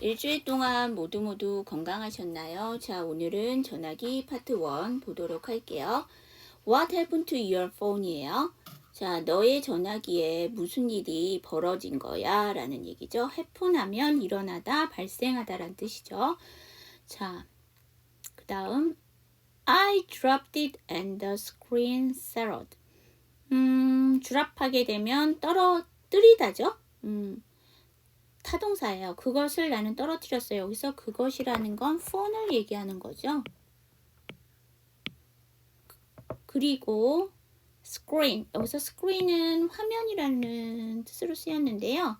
일주일 동안 모두 모두 건강하셨나요? 자, 오늘은 전화기 파트 1 보도록 할게요. What happened to your phone이에요. 자, 너의 전화기에 무슨 일이 벌어진 거야? 라는 얘기죠. 해폰하면 일어나다, 발생하다 라는 뜻이죠. 자, 그 다음 I dropped it and the screen shattered. 음, 드랍하게 되면 떨어뜨리다죠. 음, 타동사예요. 그것을 나는 떨어뜨렸어요. 여기서 그것이라는 건 폰을 얘기하는 거죠. 그리고 screen 여기서 screen은 화면이라는 뜻으로 쓰였는데요.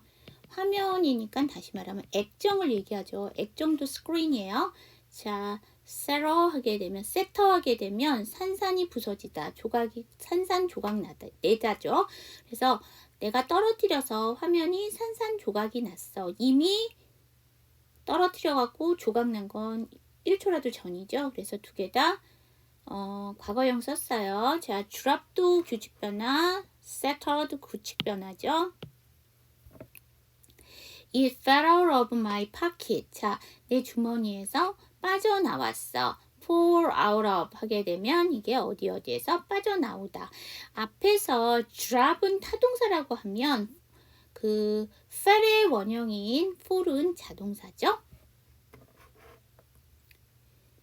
화면이니까 다시 말하면 액정을 얘기하죠. 액정도 screen이에요. 자, 세러 하게 되면 세터 하게 되면 산산이 부서지다. 조각이 산산 조각 나다. 내다죠. 그래서 내가 떨어뜨려서 화면이 산산조각이 났어. 이미 떨어뜨려 갖고 조각 난 건 1초라도 전이죠. 그래서 두 개다 어, 과거형 썼어요. 자, 드랍도 규칙 변화, setter도 규칙 변화죠. It fell out of my pocket. 자, 내 주머니에서 빠져나왔어. Fall out of 하게 되면 이게 어디 어디에서 빠져나오다. 앞에서 drop은 타동사라고 하면 그 fell의 원형인 fall은 자동사죠.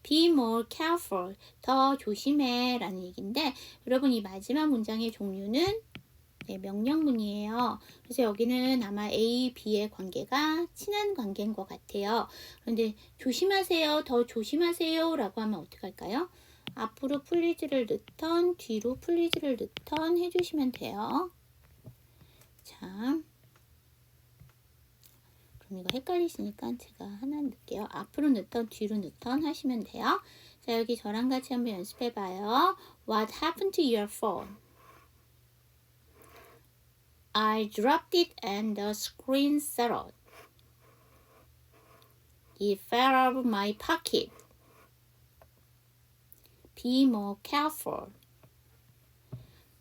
be more careful. 더 조심해 라는 얘기인데 여러분 이 마지막 문장의 종류는 네, 명령문이에요. 그래서 여기는 아마 A, B의 관계가 친한 관계인 것 같아요. 그런데 조심하세요, 더 조심하세요 라고 하면 어떡할까요? 앞으로 플리즈를 넣던, 뒤로 플리즈를 넣던 해주시면 돼요. 자, 그럼 이거 헷갈리시니까 제가 하나 넣을게요. 앞으로 넣던, 뒤로 넣던 하시면 돼요. 자, 여기 저랑 같이 한번 연습해봐요. What happened to your phone? I dropped it and the screen shattered. It fell out of my pocket. Be more careful.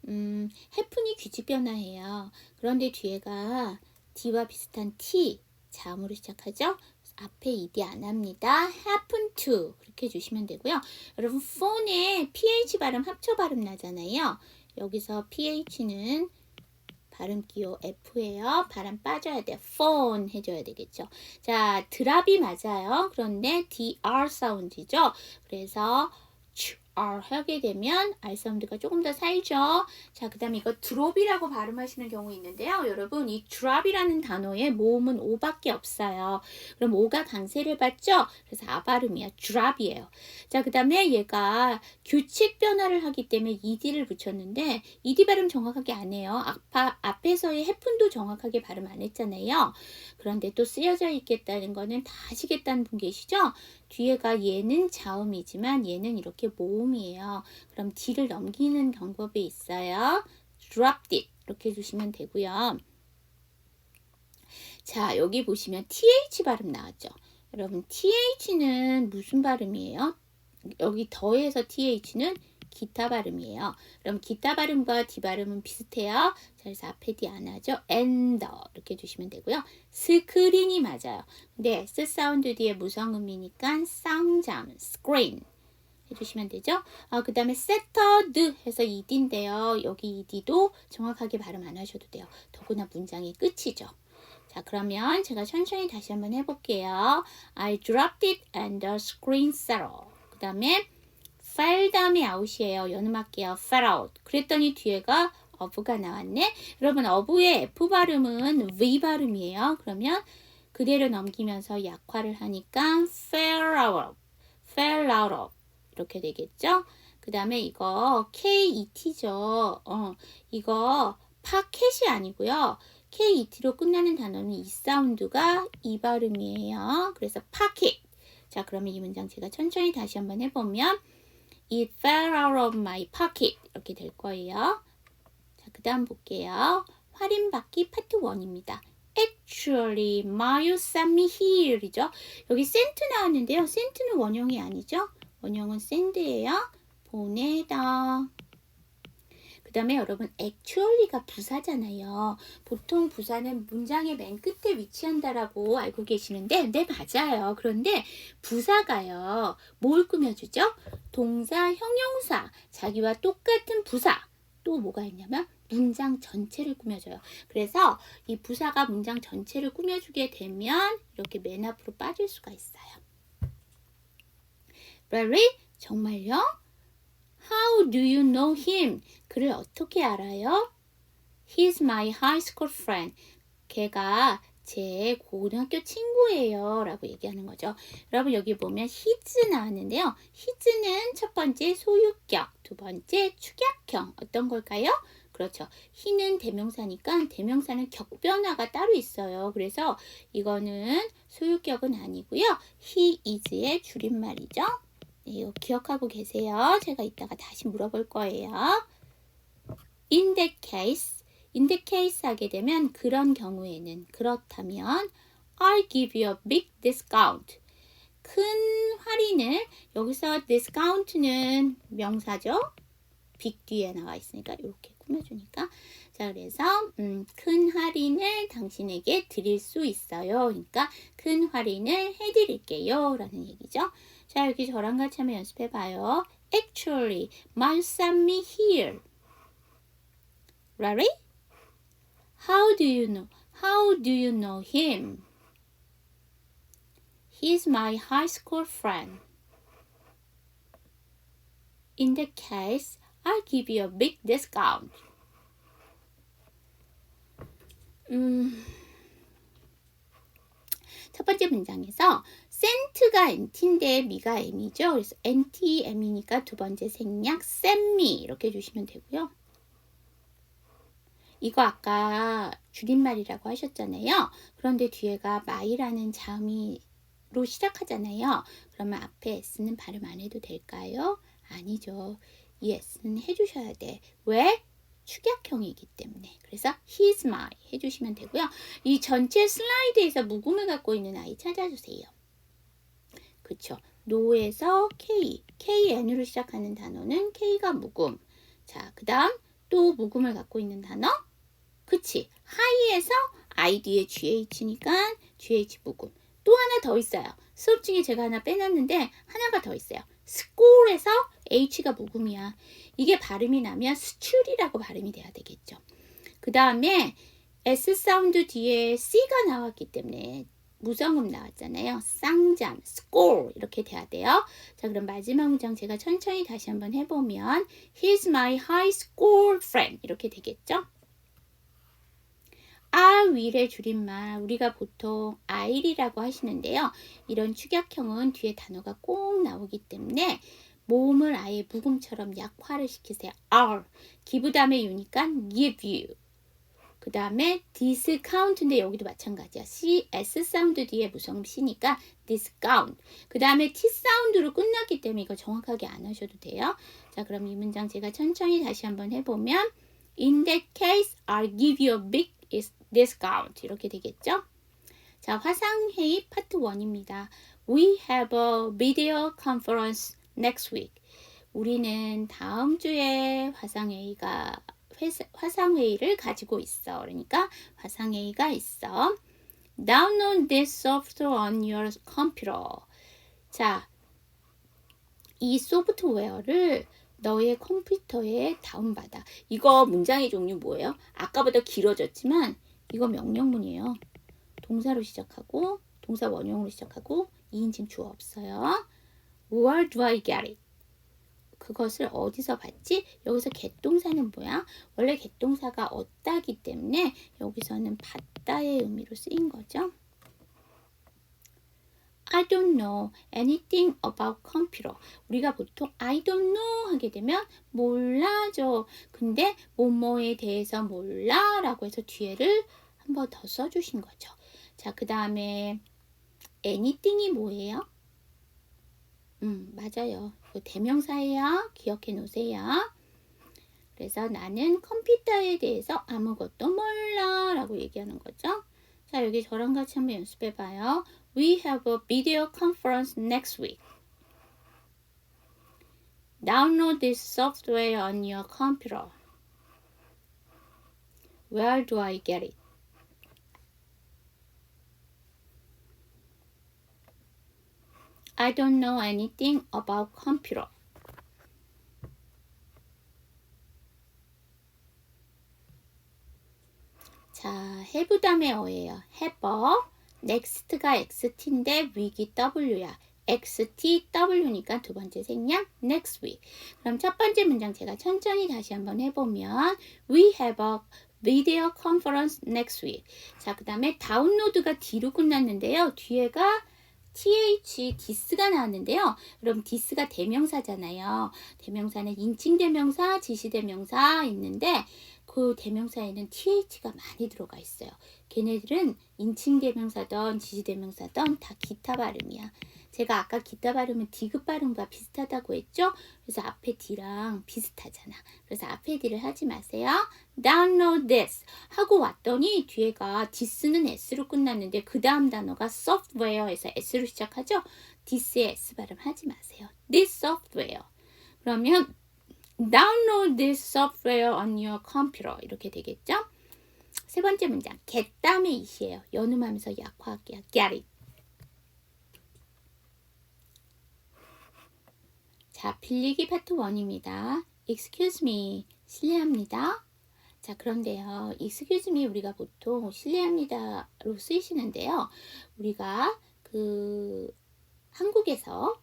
음, 해픈이 규칙 변화해요. 그런데 뒤에가 D와 비슷한 T, 자음으로 시작하죠? 앞에 ed 안 합니다. happen to 그렇게 해주시면 되고요. 여러분 phone에 ph 발음 합쳐 발음 나잖아요. 여기서 ph는 발음 기호 F예요. 발음 빠져야 돼. phone 해줘야 되겠죠. 자, 드랍이 맞아요. 그런데 dr 사운드죠. 그래서 R 하게 되면 R 사운드가 조금 더 살죠. 자, 그 다음에 이거 드롭이라고 발음하시는 경우 있는데요. 여러분, 이 드랍이라는 단어에 모음은 O밖에 없어요. 그럼 O가 강세를 받죠? 그래서 아 발음이야. 드랍이에요. 자, 그 다음에 얘가 규칙 변화를 하기 때문에 ED를 붙였는데 ED 발음 정확하게 안 해요. 아파, 앞에서의 해픈도 정확하게 발음 안 했잖아요. 그런데 또 쓰여져 있겠다는 거는 다 아시겠다는 분 계시죠? 뒤에가 얘는 자음이지만 얘는 이렇게 모음이에요. 그럼 D를 넘기는 방법이 있어요. dropped it 이렇게 해주시면 되고요. 자 여기 보시면 TH 발음 나왔죠. 여러분 TH는 무슨 발음이에요? 여기 더해서 TH는 기타 발음이에요. 그럼 기타 발음과 D 발음은 비슷해요. 자, 그래서 앞에 D 안 하죠. and 이렇게 해주시면 되고요. 스크린이 맞아요. 근데 S 사운드 뒤에 무성음이니까 쌍잠, screen 해주시면 되죠. 아, 그 다음에 settled 해서 ed인데요. 여기 ed도 정확하게 발음 안 하셔도 돼요. 더구나 문장의 끝이죠. 자, 그러면 제가 천천히 다시 한번 해볼게요. I dropped it and the screen settled. 그 다음에 fell 다음에 out이에요. 연음할게요. fell out. 그랬더니 뒤에가 of가 나왔네. 여러분 of의 F 발음은 V 발음이에요. 그러면 그대로 넘기면서 약화를 하니까 fell out, fell out of 이렇게 되겠죠. 그 다음에 이거 KET죠. 어, 이거 파켓이 아니고요. KET로 끝나는 단어는 이 사운드가 이 발음이에요. 그래서 파켓. 자, 그러면 이 문장 제가 천천히 다시 한번 해보면 It fell out of my pocket 이렇게 될 거예요. 자, 그 다음 볼게요. 활인받기 파트 1입니다. Actually, Mario sent me here이죠. 여기 sent 나왔는데요. sent는 원형이 아니죠. 원형은 send예요. 보내다. 그 다음에 여러분 actually가 부사잖아요. 보통 부사는 문장의 맨 끝에 위치한다라고 알고 계시는데 네 맞아요. 그런데 부사가요. 뭘 꾸며주죠? 동사, 형용사, 자기와 똑같은 부사. 또 뭐가 있냐면 문장 전체를 꾸며줘요. 그래서 이 부사가 문장 전체를 꾸며주게 되면 이렇게 맨 앞으로 빠질 수가 있어요. Really? 정말요? How do you know him? 그를 어떻게 알아요? He's my high school friend. 걔가 제 고등학교 친구예요. 라고 얘기하는 거죠. 여러분 여기 보면 his 나왔는데요. his는 첫 번째 소유격, 두 번째 축약형. 어떤 걸까요? 그렇죠. he는 대명사니까 대명사는 격변화가 따로 있어요. 그래서 이거는 소유격은 아니고요. he is의 줄임말이죠. 네, 이거 기억하고 계세요. 제가 이따가 다시 물어볼 거예요. In that case, in that case 하게 되면 그런 경우에는 그렇다면 I'll give you a big discount. 큰 할인을 여기서 discount는 명사죠. 빅 뒤에 나와 있으니까 이렇게 꾸며주니까 자 그래서 음, 큰 할인을 당신에게 드릴 수 있어요. 그러니까 큰 할인을 해드릴게요. 라는 얘기죠. 자 여기 저랑 같이 한번 연습해 봐요. Actually, my son me here. Really? How do you know? How do you know him? He's my high school friend. In that case, I'll give you a big discount. 음, 첫 번째 문장에서 센트가 NT인데 미가 M이죠. 그래서 NT, M이니까 두 번째 생략 쌤미 이렇게 해주시면 되고요. 이거 아까 줄임말이라고 하셨잖아요. 그런데 뒤에가 my라는 자음이로 시작하잖아요. 그러면 앞에 s는 발음 안 해도 될까요? 아니죠. 이 s는 해주셔야 돼. 왜? 축약형이기 때문에. 그래서 he's my 해주시면 되고요. 이 전체 슬라이드에서 묵음을 갖고 있는 아이 찾아주세요. 그쵸. no에서 k, kn으로 시작하는 단어는 k가 묵음. 자, 그 다음 또 묵음을 갖고 있는 단어? 그치. high에서 i 뒤에 gh니까 gh 묵음. 또 하나 더 있어요. 수업 중에 제가 하나 빼놨는데 하나가 더 있어요. school에서 h가 묵음이야. 이게 발음이 나면 스출이라고 발음이 돼야 되겠죠. 그 다음에 S 사운드 뒤에 C가 나왔기 때문에 무성음 나왔잖아요. 쌍잠, score 이렇게 돼야 돼요. 자, 그럼 마지막 문장 제가 천천히 다시 한번 해보면 He's my high school friend 이렇게 되겠죠. 아 위의 줄임말 우리가 보통 I'이라고 하시는데요. 이런 축약형은 뒤에 단어가 꼭 나오기 때문에 모음을 아예 묵음처럼 약화를 시키세요. R 기부담의 유니까 give you 그 다음에 discount인데 여기도 마찬가지야. C, S 사운드 뒤에 무성음 C니까 discount. 그 다음에 T 사운드로 끝났기 때문에 이거 정확하게 안 하셔도 돼요. 자, 그럼 이 문장 제가 천천히 다시 한번 해보면 In that case, I'll give you a big discount. 이렇게 되겠죠? 자, 화상회의 파트 1입니다. We have a video conference next week. 우리는 다음 주에 화상회의가 화상회의를 가지고 있어. 그러니까 화상회의가 있어. Download this software on your computer. 자, 이 소프트웨어를 너의 컴퓨터에 다운받아. 이거 문장의 종류 뭐예요? 아까보다 길어졌지만 이거 명령문이에요. 동사로 시작하고 동사 원형으로 시작하고 2인칭 주어 없어요. Where do I get it? 그것을 어디서 봤지? 여기서 개동사는 뭐야? 원래 개동사가 얻다기 때문에 여기서는 받다의 의미로 쓰인 거죠. I don't know anything about computer. 우리가 보통 I don't know 하게 되면 몰라죠. 근데 뭐뭐에 대해서 몰라 라고 해서 뒤에를 한 번 더 써주신 거죠. 자, 그 다음에 anything이 뭐예요? 음, 맞아요. 대명사예요. 기억해 놓으세요. 그래서 나는 컴퓨터에 대해서 아무것도 몰라 라고 얘기하는 거죠. 자, 여기 저랑 같이 한번 연습해 봐요. We have a video conference next week. Download this software on your computer. Where do I get it? I don't know anything about computer. 자, have 다음에 어예요. have. next가 xt인데 week이 w야. xtw니까 두 번째 생략 next week. 그럼 첫 번째 문장 제가 천천히 다시 한번 해보면 we have a video conference next week. 자, 그 다음에 다운로드가 D로 끝났는데요. 뒤에가 th, this가 나왔는데요. 여러분 this가 대명사잖아요. 대명사는 인칭 대명사, 지시 대명사 있는데 그 대명사에는 th가 많이 들어가 있어요. 걔네들은 인칭 대명사든 지시 대명사든 다 기타 발음이야. 제가 아까 기타 발음은 디귿 발음과 비슷하다고 했죠? 그래서 앞에 D랑 비슷하잖아. 그래서 앞에 D를 하지 마세요. Download this 하고 왔더니 뒤에가 this는 S로 끝났는데 그 다음 단어가 software에서 S로 시작하죠? this의 S 발음 하지 마세요. This software. 그러면 download this software on your computer 이렇게 되겠죠? 세 번째 문장 다음에 it이에요. 연음하면서 약화할게요. get it. 자, 빌리기 파트 1입니다. Excuse me. 실례합니다. 자, 그런데요. Excuse me 우리가 보통 실례합니다로 쓰이시는데요. 우리가 그 한국에서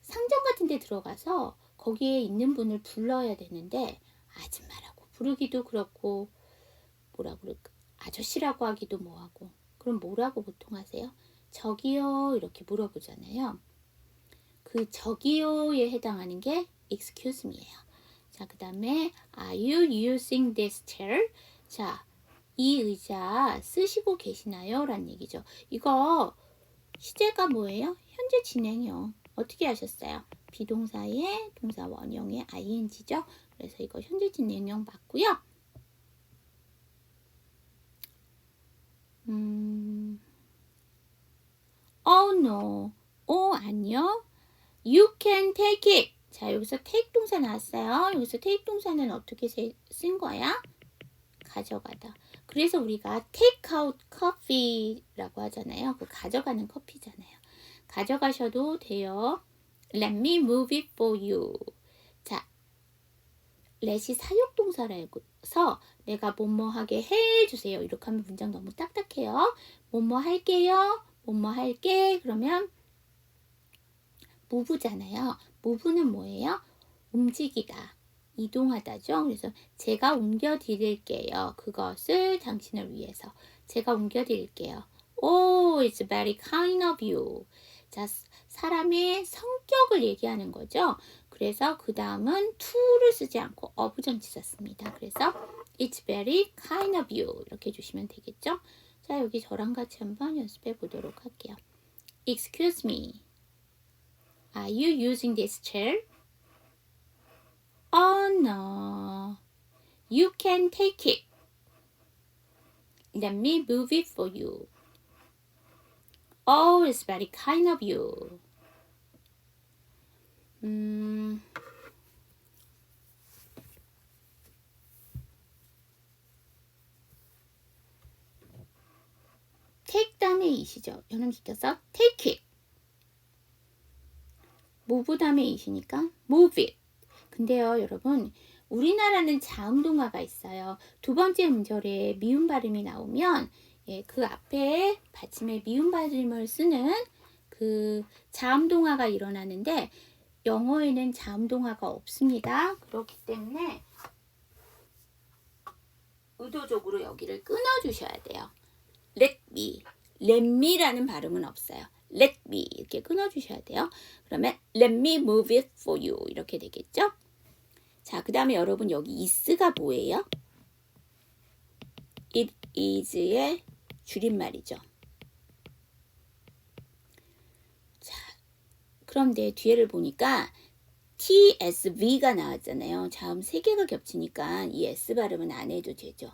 상점 같은 데 들어가서 거기에 있는 분을 불러야 되는데 아줌마라고 부르기도 그렇고 뭐라 그럴까 아저씨라고 하기도 뭐하고 그럼 뭐라고 보통 하세요? 저기요 이렇게 물어보잖아요. 그 저기요에 해당하는 게 excuse me예요. 자, 그 다음에 are you using this chair? 자, 이 의자 쓰시고 계시나요? 라는 얘기죠. 이거 시제가 뭐예요? 현재 진행형. 어떻게 하셨어요? 비동사의 동사 원형의 ing죠. 그래서 이거 현재 진행형 맞고요. 음, oh no, 어 아니요. You can take it. 자, 여기서 take 동사 나왔어요. 여기서 take 동사는 어떻게 쓴 거야? 가져가다. 그래서 우리가 take out coffee라고 하잖아요. 그 가져가는 커피잖아요. 가져가셔도 돼요. Let me move it for you. 자, let이 사역동사라서 내가 뭐뭐 하게 해주세요. 이렇게 하면 문장 너무 딱딱해요. 뭐뭐 할게요. 뭐뭐 할게. 그러면 무브잖아요. 무브는 뭐예요? 움직이다. 이동하다죠. 그래서 제가 옮겨 드릴게요. 그것을 당신을 위해서. 제가 옮겨 드릴게요. Oh, it's very kind of you. 자, 사람의 성격을 얘기하는 거죠. 그래서 그 다음은 to를 쓰지 않고 어부전치 썼습니다. 그래서 it's very kind of you 이렇게 해주시면 되겠죠. 자, 여기 저랑 같이 한번 연습해 보도록 할게요. Excuse me. Are you using this chair? Oh no. You can take it. Let me move it for you. Oh, it's very kind of you. 음, take 다음에 이시죠. 연음시켜서 take it. 다음에 이시니까 move it. 근데요, 여러분, 우리나라는 자음동화가 있어요. 두 번째 음절에 미음 발음이 나오면 예, 그 앞에 받침에 미음 발음을 쓰는 그 자음동화가 일어나는데 영어에는 자음동화가 없습니다. 그렇기 때문에 의도적으로 여기를 끊어주셔야 돼요. let me, let me라는 발음은 없어요. Let me 이렇게 끊어주셔야 돼요. 그러면 let me move it for you 이렇게 되겠죠? 자, 그 다음에 여러분 여기 is가 뭐예요? it is의 줄임말이죠. 자, 그런데 뒤에를 보니까 TSV가 나왔잖아요. 자음 세 개가 겹치니까 이 S 발음은 안 해도 되죠.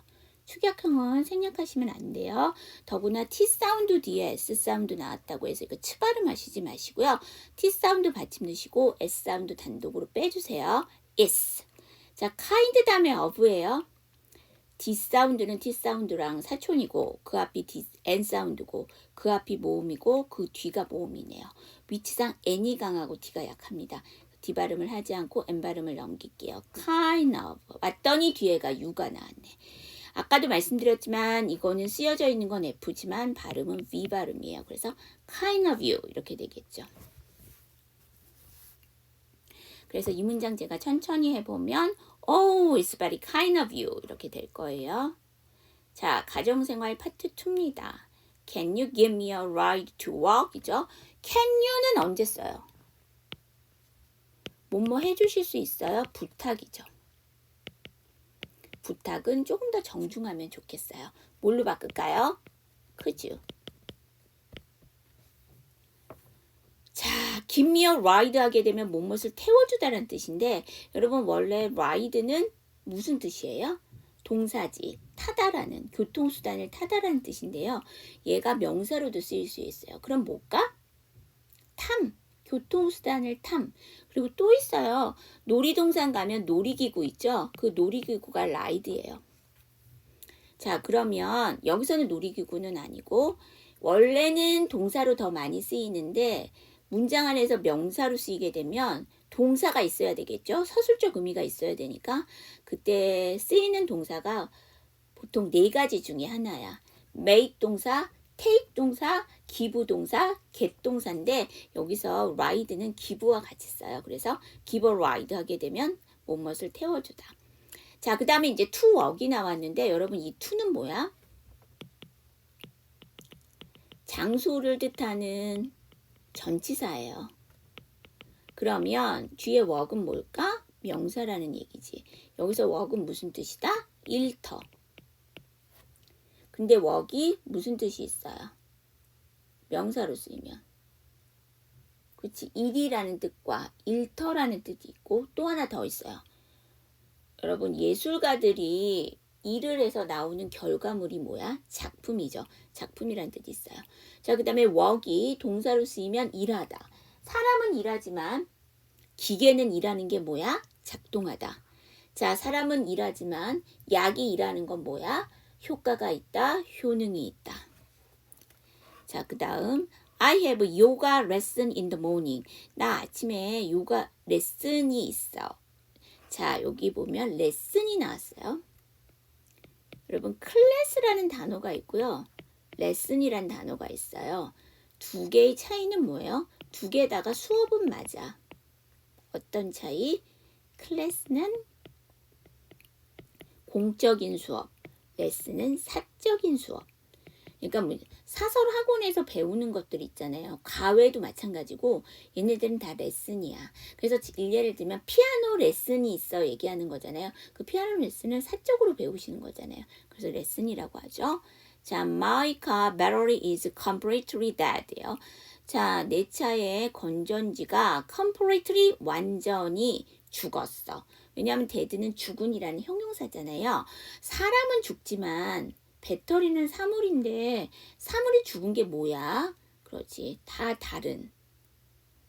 축약형은 생략하시면 안 돼요. 더구나 T 사운드 뒤에 S 사운드 나왔다고 해서 이거 치 발음 하시지 마시고요. T 사운드 받침 넣으시고 S 사운드 단독으로 빼주세요. is. 자, kind 다음에 of예요. D 사운드는 T 사운드랑 사촌이고 그 앞이 D, N 사운드고 그 앞이 모음이고 그 뒤가 모음이네요. 위치상 N이 강하고 D가 약합니다. D 발음을 하지 않고 N 발음을 넘길게요. kind of. 왔더니 뒤에가 U가 나왔네. 아까도 말씀드렸지만 이거는 쓰여져 있는 건 F지만 발음은 V 발음이에요. 그래서 kind of you 이렇게 되겠죠. 그래서 이 문장 제가 천천히 해보면 Oh, it's very kind of you 이렇게 될 거예요. 자, 가정생활 파트 2입니다. Can you give me a ride to work? 이죠? Can you는 언제 써요? 뭐뭐 해주실 수 있어요? 부탁이죠. 부탁은 조금 더 정중하면 좋겠어요. 뭘로 바꿀까요? Could you? 자, a ride 하게 되면 뭐뭇을 태워주다라는 뜻인데 여러분 원래 ride는 무슨 뜻이에요? 동사지, 타다라는 교통수단을 타다라는 뜻인데요. 얘가 명사로도 쓰일 수 있어요. 그럼 뭘까? 탐, 교통수단을 탐. 그리고 또 있어요. 놀이동산 가면 놀이기구 있죠? 그 놀이기구가 라이드예요. 자, 그러면 여기서는 놀이기구는 아니고 원래는 동사로 더 많이 쓰이는데 문장 안에서 명사로 쓰이게 되면 동사가 있어야 되겠죠? 서술적 의미가 있어야 되니까 그때 쓰이는 동사가 보통 네 가지 중에 하나야. make 동사, take 동사, give 동사, get 동사인데 여기서 ride는 give와 같이 써요. 그래서 give a ride 하게 되면 무엇을 태워주다. 자, 그 다음에 이제 to work이 나왔는데 여러분 이 to는 뭐야? 장소를 뜻하는 전치사예요. 그러면 뒤에 work은 뭘까? 명사라는 얘기지. 여기서 work은 무슨 뜻이다? 일터. 근데 work이 무슨 뜻이 있어요? 명사로 쓰이면. 그치? 일이라는 뜻과 일터라는 뜻이 있고 또 하나 더 있어요. 여러분 예술가들이 일을 해서 나오는 결과물이 뭐야? 작품이죠. 작품이란 뜻이 있어요. 자, 그 다음에 work이 동사로 쓰이면 일하다. 사람은 일하지만 기계는 일하는 게 뭐야? 작동하다. 자, 사람은 일하지만 약이 일하는 건 뭐야? 효과가 있다, 효능이 있다. 자, 그 다음 I have yoga lesson in the morning. 나 아침에 요가 레슨이 있어. 자, 여기 보면 레슨이 나왔어요. 여러분 클래스라는 단어가 있고요. 레슨이란 단어가 있어요. 두 개의 차이는 뭐예요? 두 개다가 수업은 맞아. 어떤 차이? 클래스는 공적인 수업, 레슨은 사적인 수업. 그러니까 뭐 사설 학원에서 배우는 것들 있잖아요. 과외도 마찬가지고 얘네들은 다 레슨이야. 그래서 예를 들면 피아노 레슨이 있어 얘기하는 거잖아요. 그 피아노 레슨은 사적으로 배우시는 거잖아요. 그래서 레슨이라고 하죠. 자, my car battery is completely dead요. 자, 내 차의 건전지가 completely 완전히 죽었어. 왜냐하면 dead는 죽은이라는 형용사잖아요. 사람은 죽지만 배터리는 사물인데 사물이 죽은 게 뭐야? 그렇지. 다 다른.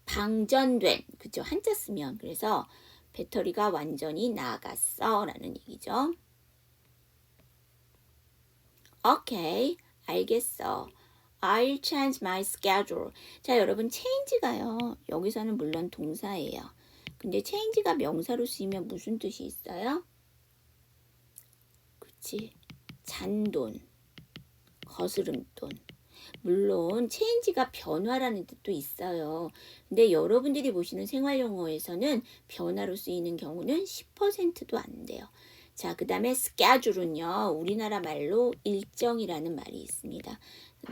방전된. 그죠? 한자 쓰면. 그래서 배터리가 완전히 나갔어. 라는 얘기죠. 오케이. 알겠어. I'll change my schedule. 자, 여러분, change가요. 여기서는 물론 동사예요. 근데 change가 명사로 쓰이면 무슨 뜻이 있어요? 그치. 잔돈, 거스름돈. 물론 체인지가 변화라는 뜻도 있어요. 근데 여러분들이 보시는 생활 용어에서는 변화로 쓰이는 경우는 10%도 안 돼요. 자, 그 다음에 schedule은요. 우리나라 말로 일정이라는 말이 있습니다.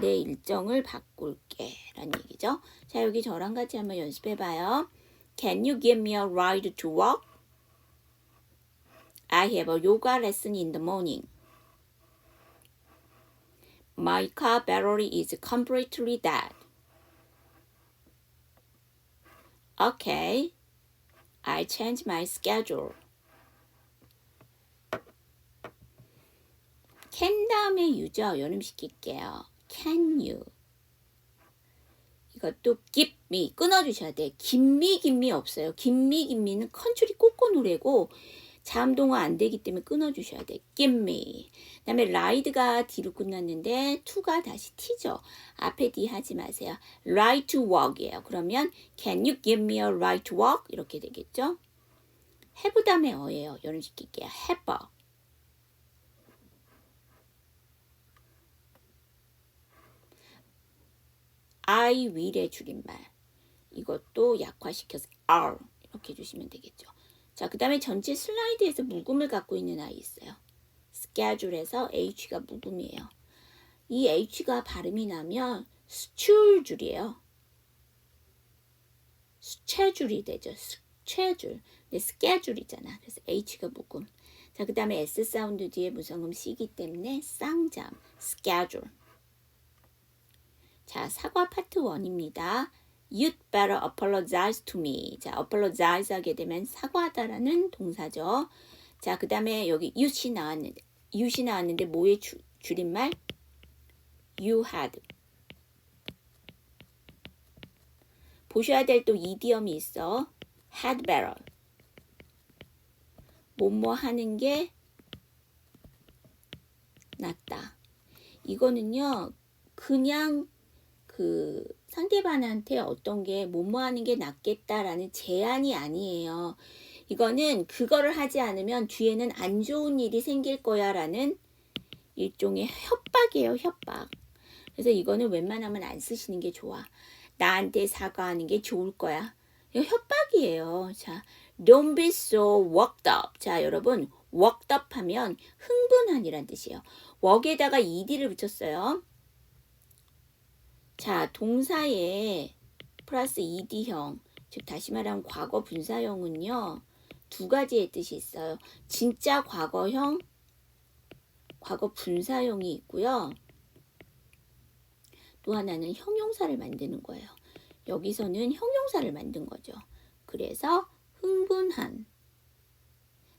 내 일정을 바꿀게 라는 얘기죠. 자, 여기 저랑 같이 한번 연습해 봐요. Can you give me a ride to work? I have a yoga lesson in the morning. My car battery is completely dead. Okay, I change my schedule. can 다음에 유죠. 연음시킬게요. Can you? 이것도 me 끊어주셔야 돼. 김미 김미 없어요. 김미 김미는 컨츄리 꼬꼬 노래고 자음동화 안 되기 때문에 끊어주셔야 돼. me. 그 다음에 ride가 D로 끝났는데 to가 다시 T죠. 앞에 D 하지 마세요. right to walk이에요. 그러면 can you give me a right to walk? 이렇게 되겠죠. have 다음에 어예요. 연습 시킬게요. have. I will의 줄임말. 이것도 약화시켜서 are 이렇게 해주시면 되겠죠. 자, 그 다음에 전체 슬라이드에서 묵음을 갖고 있는 아이 있어요. schedule에서 H가 묵음이에요. 이 H가 발음이 나면 수출 줄이에요. 수체줄이 되죠. 수체줄. 근데 스케줄이잖아. 그래서 H가 묵음. 자, 그 다음에 S 사운드 뒤에 무성음 C기 때문에 쌍잠. schedule. 자, 사과 파트 1입니다. You'd better apologize to me. 자, apologize 하게 되면 사과하다라는 동사죠. 자, 그 다음에 여기 you이 나왔는데, you이 나왔는데 뭐의 주, 줄임말? You had. 보셔야 될 또 이디엄이 있어. had better. 뭐뭐 하는 게 낫다. 이거는요, 그냥 그 상대방한테 어떤 게 뭐뭐 하는 게 낫겠다라는 제안이 아니에요. 이거는 그거를 하지 않으면 뒤에는 안 좋은 일이 생길 거야라는 일종의 협박이에요, 협박. 그래서 이거는 웬만하면 안 쓰시는 게 좋아. 나한테 사과하는 게 좋을 거야. 이거 협박이에요. 자, don't be so worked up. 자, 여러분, worked up 하면 흥분한이란 뜻이에요. work에다가 ed를 붙였어요. 자, 동사에 플러스 ed형, 즉 다시 말하면 과거 분사형은요. 두 가지의 뜻이 있어요. 진짜 과거형, 과거 분사형이 있고요. 또 하나는 형용사를 만드는 거예요. 여기서는 형용사를 만든 거죠. 그래서 흥분한.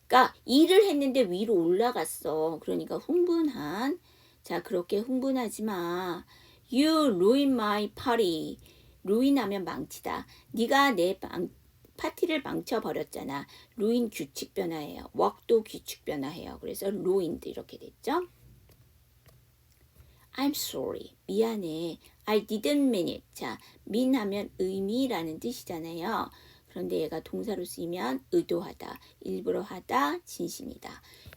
그러니까 일을 했는데 위로 올라갔어. 그러니까 흥분한. 자, 그렇게 흥분하지 마. You ruin my party. 루인하면 망치다. 네가 내 방, 파티를 망쳐버렸잖아. 루인 규칙 변화예요. work도 규칙 변화해요. 그래서 ruined 이렇게 됐죠. I'm sorry. 미안해. I didn't mean it. 자, mean 하면 의미라는 뜻이잖아요. 그런데 얘가 동사로 쓰이면 의도하다, 일부러 하다, 진심이다.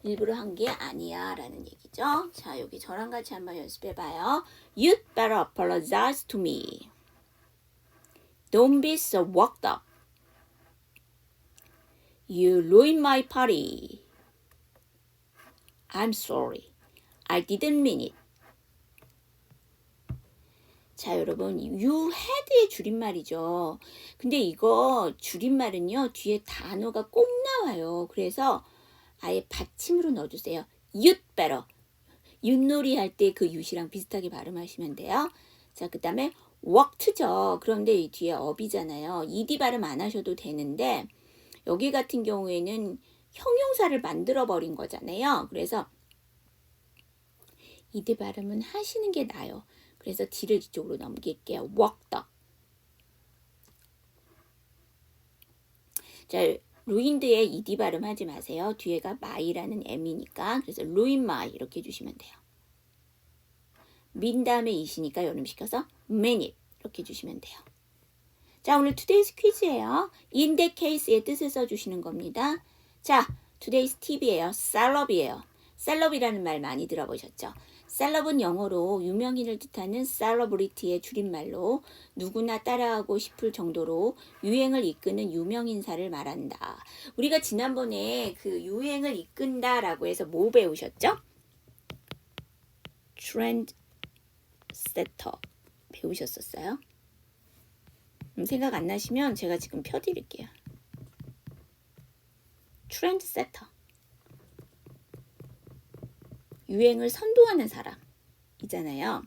일부러 한 게 아니야 라는 얘기죠. 자, 여기 저랑 같이 한번 연습해 봐요. You'd better apologize to me. Don't be so worked up. You ruined my party. I'm sorry. I didn't mean it. 자, 여러분, you had의 줄임말이죠. 근데 이거 줄임말은요, 뒤에 단어가 꼭 나와요. 그래서 아예 받침으로 넣어주세요. you'd better. 윷놀이 할 때그 you이랑 비슷하게 발음하시면 돼요. 자, 그 다음에 worked죠. 그런데 이 뒤에 up이잖아요. ed 발음 안 하셔도 되는데, 여기 같은 경우에는 형용사를 만들어 버린 거잖아요. 그래서 ed 발음은 하시는 게 나아요. 그래서 D를 이쪽으로 넘길게요. worked up. 자, 루인드의 ed 발음하지 마세요. 뒤에가 my라는 m이니까 그래서 ruin my 이렇게 해주시면 돼요. 민 다음에 이시니까 연음시켜서 many 이렇게 해주시면 돼요. 자, 오늘 today's 퀴즈예요. in that case의 뜻을 써주시는 겁니다. 자, today's 팁이에요. 셀럽이에요. 셀럽이라는 말 많이 들어보셨죠? 셀럽은 영어로 유명인을 뜻하는 셀러브리티의 줄임말로 누구나 따라하고 싶을 정도로 유행을 이끄는 유명인사를 말한다. 우리가 지난번에 그 유행을 이끈다라고 해서 뭐 배우셨죠? 트렌드 세터 배우셨었어요? 음, 생각 안 나시면 제가 지금 펴드릴게요. 트렌드 세터. 유행을 선도하는 사람이잖아요.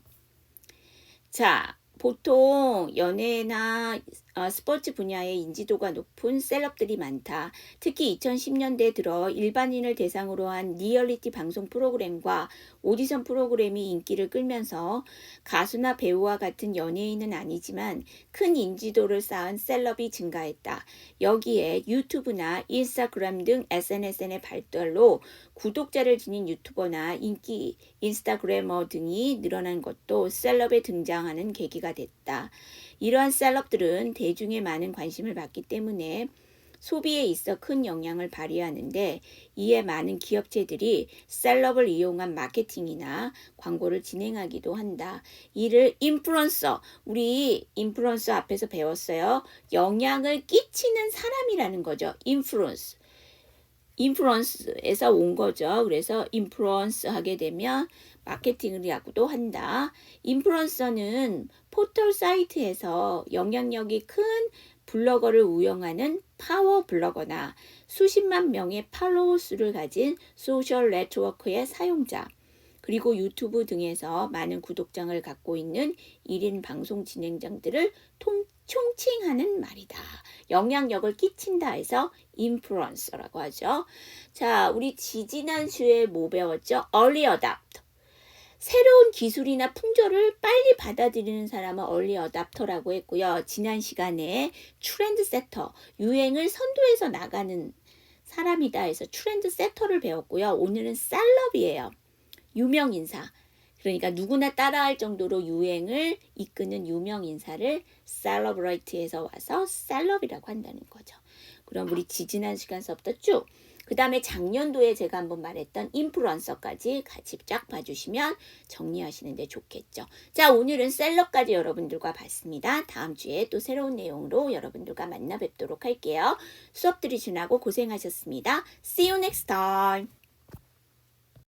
자, 보통 연애나 어, 스포츠 분야의 인지도가 높은 셀럽들이 많다. 특히 2010년대 들어 일반인을 대상으로 한 리얼리티 방송 프로그램과 오디션 프로그램이 인기를 끌면서 가수나 배우와 같은 연예인은 아니지만 큰 인지도를 쌓은 셀럽이 증가했다. 여기에 유튜브나 인스타그램 등 SNS의 발달로 구독자를 지닌 유튜버나 인기 인스타그래머 등이 늘어난 것도 셀럽에 등장하는 계기가 됐다. 이러한 셀럽들은 대중의 많은 관심을 받기 때문에 소비에 있어 큰 영향을 발휘하는데 이에 많은 기업체들이 셀럽을 이용한 마케팅이나 광고를 진행하기도 한다. 이를 인플루언서, 우리 인플루언서 앞에서 배웠어요. 영향을 끼치는 사람이라는 거죠. 인플루언스. 인플루언스에서 온 거죠. 그래서 인플루언스 하게 되면 마케팅을 하고도 한다. 인플루언서는 포털 사이트에서 영향력이 큰 블로거를 운영하는 파워 블로거나 수십만 명의 팔로워 수를 가진 소셜 네트워크의 사용자, 그리고 유튜브 등에서 많은 구독장을 갖고 있는 1인 방송 진행자들을 통, 총칭하는 말이다. 영향력을 끼친다 해서 인플루언서라고 하죠. 자, 우리 지지난 주에 뭐 배웠죠? early adopter. 새로운 기술이나 풍조를 빨리 받아들이는 사람은 early adopter라고 했고요. 지난 시간에 트렌드 세터, 유행을 선도해서 나가는 사람이다 해서 트렌드 세터를 배웠고요. 오늘은 셀럽이에요. 유명 인사. 그러니까 누구나 따라할 정도로 유행을 이끄는 유명 인사를 셀러브레이트에서 와서 셀럽이라고 한다는 거죠. 그럼 우리 지지난 시간서부터 쭉. 그 다음에 작년도에 제가 한번 말했던 인플루언서까지 같이 쫙 봐주시면 정리하시는데 좋겠죠. 자, 오늘은 셀럽까지 여러분들과 봤습니다. 다음 주에 또 새로운 내용으로 여러분들과 만나 뵙도록 할게요. 수업 들으시느라고 고생하셨습니다. See you next time.